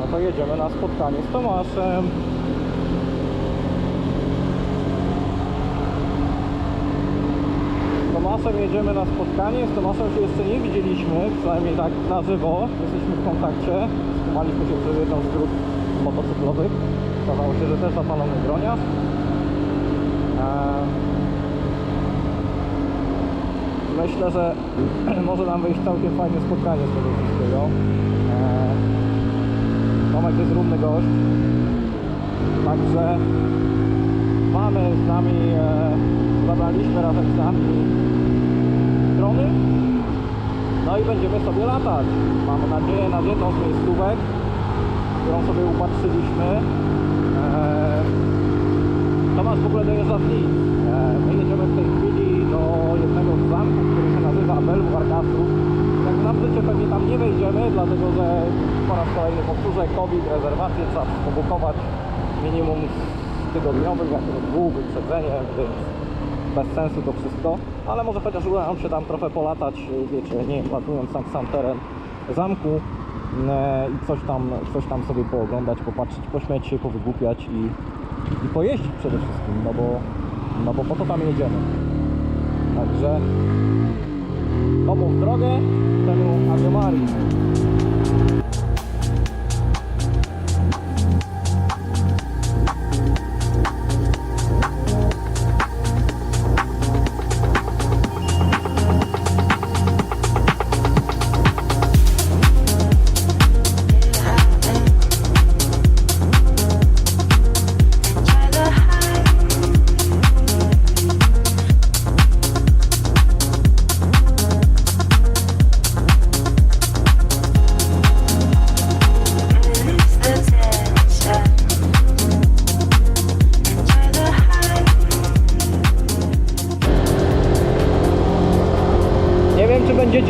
No to jedziemy na spotkanie z Tomaszem. Z Tomaszem jedziemy na spotkanie. Z Tomaszem się jeszcze nie widzieliśmy, przynajmniej tak na żywo. Jesteśmy w kontakcie. Skumaliśmy się przez jedną z grup motocyklowych. Okazało się, że też zapalony broniarz. Eee, Myślę, że może nam wyjść całkiem fajne spotkanie z tego wszystkiego. Tomek jest równy gość. Także mamy z nami, e, zabraliśmy razem z nami drony. No i będziemy sobie latać. Mamy nadzieję na jedną z miejscówek, którą sobie upatrzyliśmy. Eee, Tomasz w ogóle dojeżdża z Nic. E, My jedziemy w tej chwili do jednego z zamków, który się nazywa Belvoir Castle. Życie pewnie tam nie wejdziemy, dlatego że po raz kolejny powtórzę COVID, rezerwacje trzeba pobukować minimum z tygodniowym, jak to dwóch wyprzedzeniem, więc bez sensu to wszystko. Ale może chociaż uda nam się tam trochę polatać, wiecie, nie latując sam sam teren zamku e, i coś tam, coś tam sobie pooglądać, popatrzeć, pośmiać się, powygłupiać i, i pojeździć przede wszystkim, no bo, no bo po to tam jedziemy. Także komu w drogę, temu Ave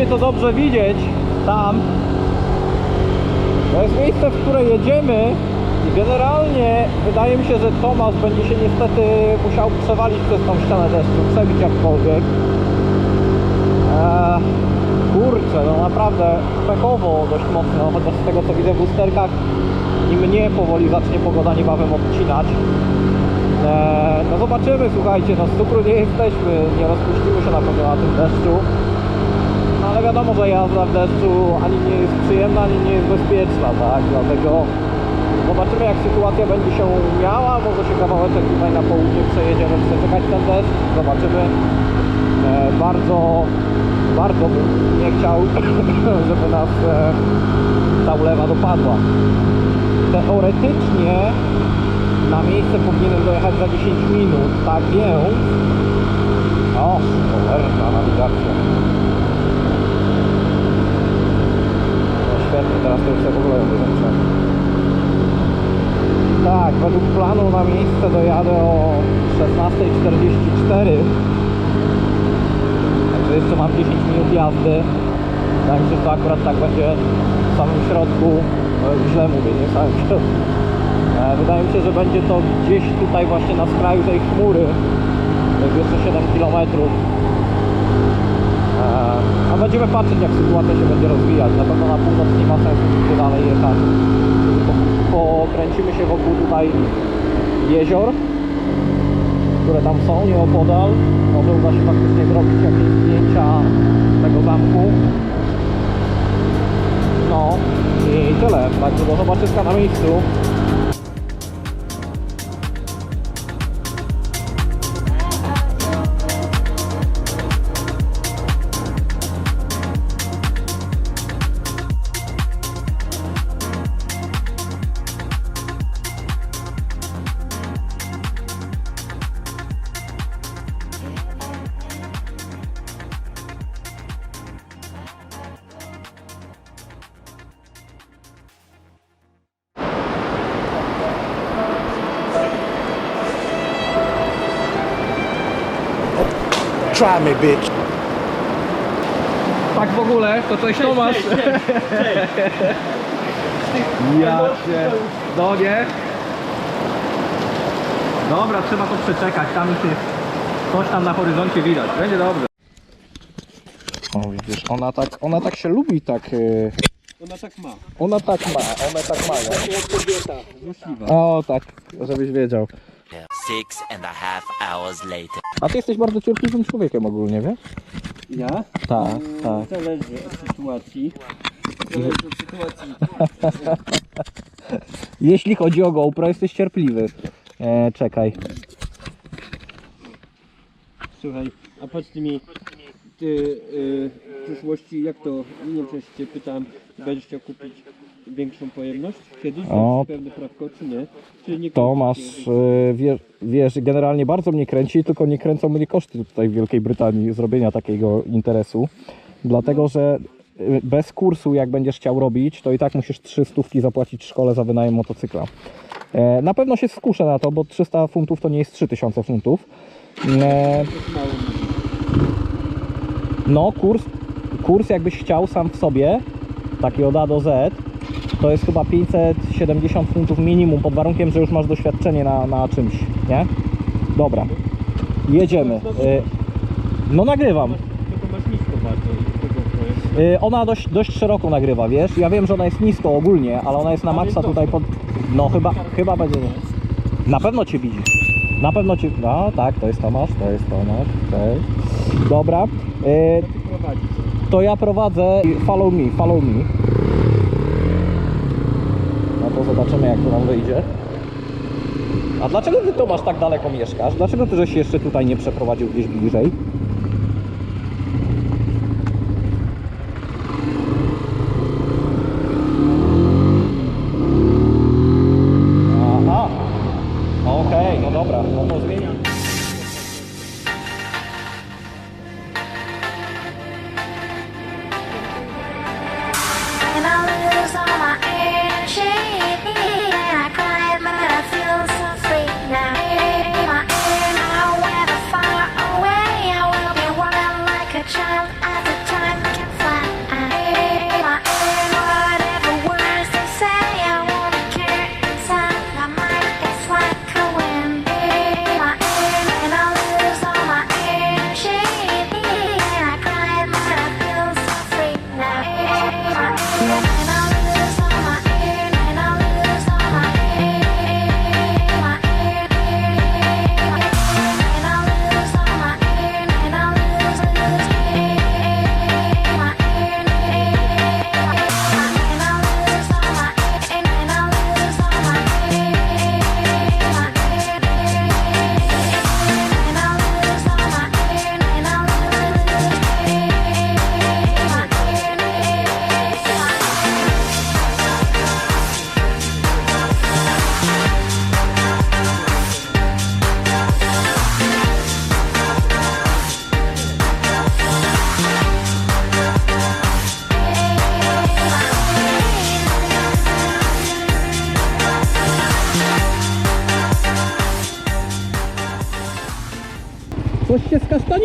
będziecie to dobrze widzieć tam. To jest miejsce, w które jedziemy i generalnie wydaje mi się, że Tomasz będzie się niestety musiał przewalić przez tą ścianę deszczu, przebić jakkolwiek. Eee, kurczę, no naprawdę pechowo dość mocno, chociaż z tego co widzę w lusterkach i mnie powoli zacznie pogoda niebawem odcinać. Eee, no zobaczymy, słuchajcie, no z cukru nie jesteśmy, nie rozpuścimy się na pewno na tym deszczu. Wiadomo, że jazda w deszczu ani nie jest przyjemna, ani nie jest bezpieczna, tak? Dlatego zobaczymy jak sytuacja będzie się miała. Może się kawałeczek tutaj na południe przejedziemy, przeczekać ten deszcz. Zobaczymy. E, bardzo, bardzo bym nie chciał, żeby nas e, ta ulewa dopadła. Teoretycznie na miejsce powinienem dojechać za 10 minut, tak więc... O, cholerna nawigacja. Teraz to już się w ogóle wyłączę. Tak, według planu na miejsce dojadę o 16.44. Także jeszcze mam 10 minut jazdy. Wydaje mi się, że to akurat tak będzie w samym środku. Źle mówię, nie w samym środku. Wydaje mi się, że będzie to gdzieś tutaj właśnie na skraju tej chmury. To jest jeszcze 7 km. A będziemy patrzeć jak sytuacja się będzie rozwijać. Na pewno na północ nie ma sensu gdzie dalej jechać. Po- Pokręcimy się wokół tutaj jezior, które tam są nieopodal. Może uda się faktycznie zrobić jakieś zdjęcia tego zamku. No i tyle. Także do zobaczyska na miejscu. Try me, bitch. Tak w ogóle, to coś Tomasz. Ja cię. Nogę. Dobra, trzeba to przeczekać. Tam już jest coś tam na horyzoncie widać. Będzie dobrze. O widzisz, ona tak, ona tak się lubi tak, yy, Ona tak ma. Ona tak ma, one tak. Jak kobieta, złośliwa. O, tak, żebyś wiedział. Six and a half hours later. A ty jesteś bardzo cierpliwym człowiekiem ogólnie, wiesz? Ja? Tak, Mm, tak. Zależy od sytuacji. Zależy od sytuacji. Jeśli chodzi o GoPro, jesteś cierpliwy. E, czekaj. Słuchaj, a powiedz mi, ty y, w przyszłości jak to, nie wiem czy cię pytałem, będziesz chciał kupić większą pojemność kiedyś? O. Pewne prawko czy nie? Czy nie To masz, e, wiesz, wiesz, generalnie bardzo mnie kręci, tylko nie kręcą mnie koszty tutaj w Wielkiej Brytanii zrobienia takiego interesu. Dlatego, że e, bez kursu jak będziesz chciał robić, to i tak musisz 3 stówki zapłacić w szkole za wynajem motocykla. E, Na pewno się skuszę na to, bo 300 funtów to nie jest 3000 funtów. No, kurs, kurs jakbyś chciał sam w sobie, taki od A do Z, to jest chyba 570 funtów minimum, pod warunkiem, że już masz doświadczenie na, na czymś, nie? Dobra, jedziemy. Y, No nagrywam. Tylko masz nisko bardzo i tego projekt. Y, Ona dość, dość szeroko nagrywa, wiesz? Ja wiem, że ona jest nisko ogólnie, ale ona jest na maksa tutaj pod... No chyba, chyba będzie... Na pewno Cię widzi. Na pewno Cię... No tak, to jest Tomasz, to jest Tomasz, cześć. Dobra. Y, to ja prowadzę follow me, follow me. Zobaczymy jak to nam wyjdzie. A dlaczego ty Tomasz tak daleko mieszkasz? Dlaczego ty żeś się jeszcze tutaj nie przeprowadził gdzieś bliżej? Aha. Okej, no dobra, no to zmieniam.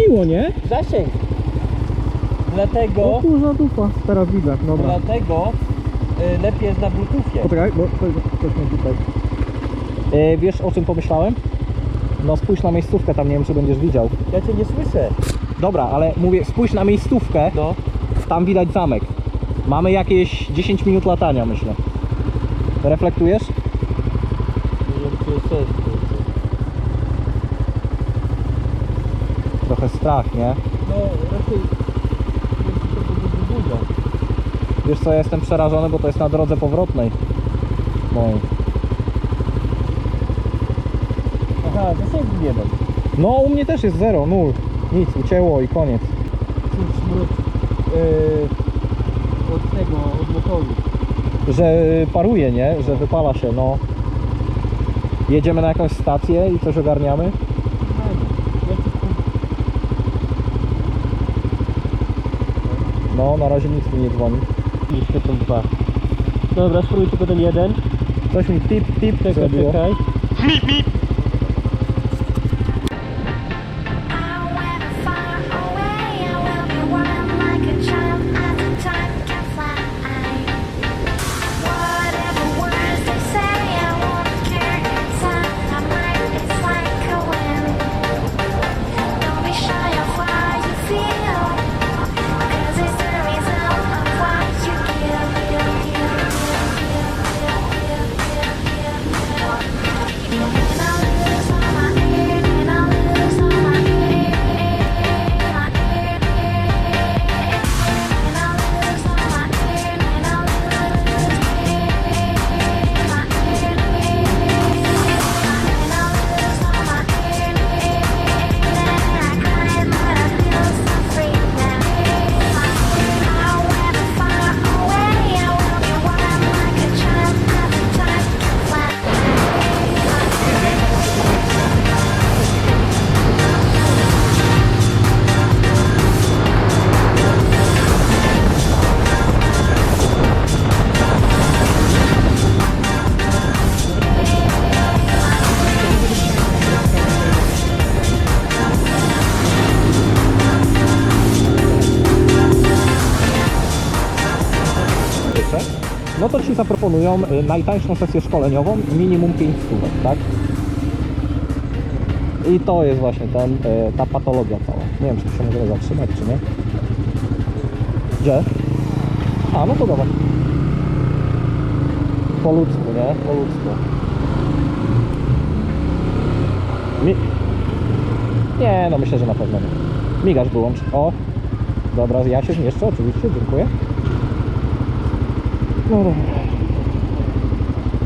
Skasztaniło, nie? Zasięg. Dlatego, O kurza dupa, teraz widzę, dobra. dlatego y, lepiej jest na bluetoothie. Poczekaj, bo ktoś, ktoś mnie tutaj... E, wiesz o czym pomyślałem? No spójrz na miejscówkę, tam nie wiem czy będziesz widział. Ja cię nie słyszę. Dobra, ale mówię, spójrz na miejscówkę, No. tam widać zamek. Mamy jakieś 10 minut latania, myślę. Reflektujesz? Nie wiem, czy jest sens. Trochę strach, nie? No, raczej jest to. Wiesz co, ja jestem przerażony, bo to jest na drodze powrotnej. Mojej. Aha, zasięgu nie mam. No, u mnie też jest zero, nul. Nic, ucięło i koniec. Czuć smród yy, od tego, od motoru. Że paruje, nie? Że wypala się, no. Jedziemy na jakąś stację i coś ogarniamy? Fajnie. Ja ci No, na razie nic mi nie dzwoni. Jeszcze są dwa. Dobra, spróbuj tylko ten jeden. Coś mi pip, pip Czekaj, zrobiło. czekaj. However to Ci zaproponują y, najtańszą sesję szkoleniową, minimum 5 stówek, tak? I to jest właśnie ten, y, ta patologia cała. Nie wiem, czy się możemy zatrzymać, czy nie. Gdzie? A, no to dobra. Po ludzku, nie? Po ludzku. Mi... Nie, no myślę, że na pewno nie. Migasz wyłącz. O! Dobra, ja się zmieszczę, oczywiście, dziękuję. No dobra.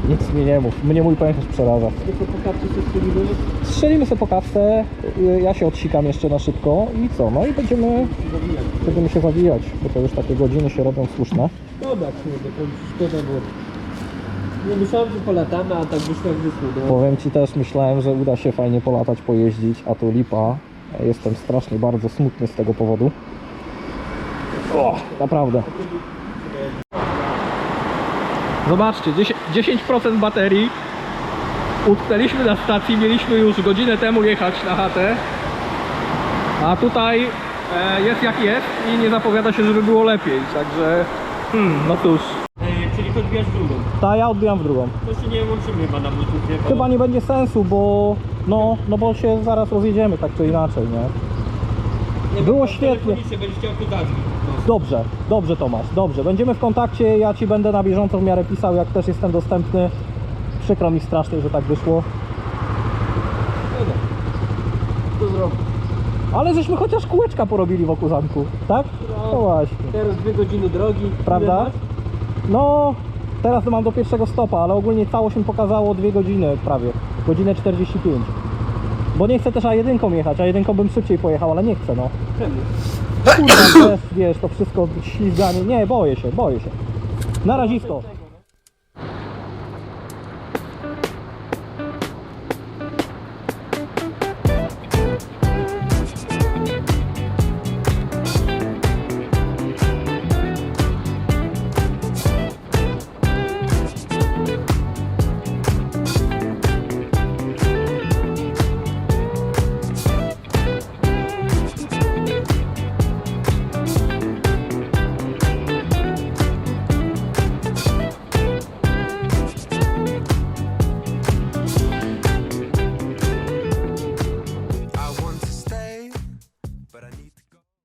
Nic mi nie mów, mnie mój pęcherz przeraża. Tylko po kapcie się strzelimy. Strzelimy sobie po kawce, y, ja się odsikam jeszcze na szybko i co? No i będziemy, będziemy się zawijać, bo to już takie godziny się robią słuszne. Dobra, kurde, to szkoda, bo... Nie myślałem, że polatamy, a tak wyszło jak wyszło. No. Powiem Ci też, myślałem, że uda się fajnie polatać, pojeździć, a tu lipa. Jestem strasznie bardzo smutny z tego powodu. O, naprawdę. Zobaczcie, 10%, 10% baterii. Utknęliśmy na stacji, mieliśmy już godzinę temu jechać na chatę. A tutaj e, jest jak jest i nie zapowiada się, żeby było lepiej. Także, hmm, no cóż. Ej, czyli odbijasz drugą. Ta ja odbijam w drugą. To się nie łączymy chyba na Bluetoothie. Chyba nie będzie sensu, bo no, no bo się zaraz rozjedziemy tak czy inaczej, nie? Było świetnie. to. No. Dobrze, dobrze Tomasz, dobrze. Będziemy w kontakcie, ja Ci będę na bieżąco w miarę pisał, jak też jestem dostępny. Przykro mi strasznie, że tak wyszło. Zrobić? Ale żeśmy chociaż kółeczka porobili wokół zamku, tak? No właśnie. Teraz dwie godziny drogi. Prawda? No, teraz to mam do pierwszego stopa, ale ogólnie całość mi pokazało 2 godziny prawie. Godzinę 45. Bo nie chcę też A1 jechać, A1 bym szybciej pojechał, ale nie chcę no. Czemu? Kurwa, też, wiesz, to wszystko ślizganie. Nie, boję się, boję się. Na razisko.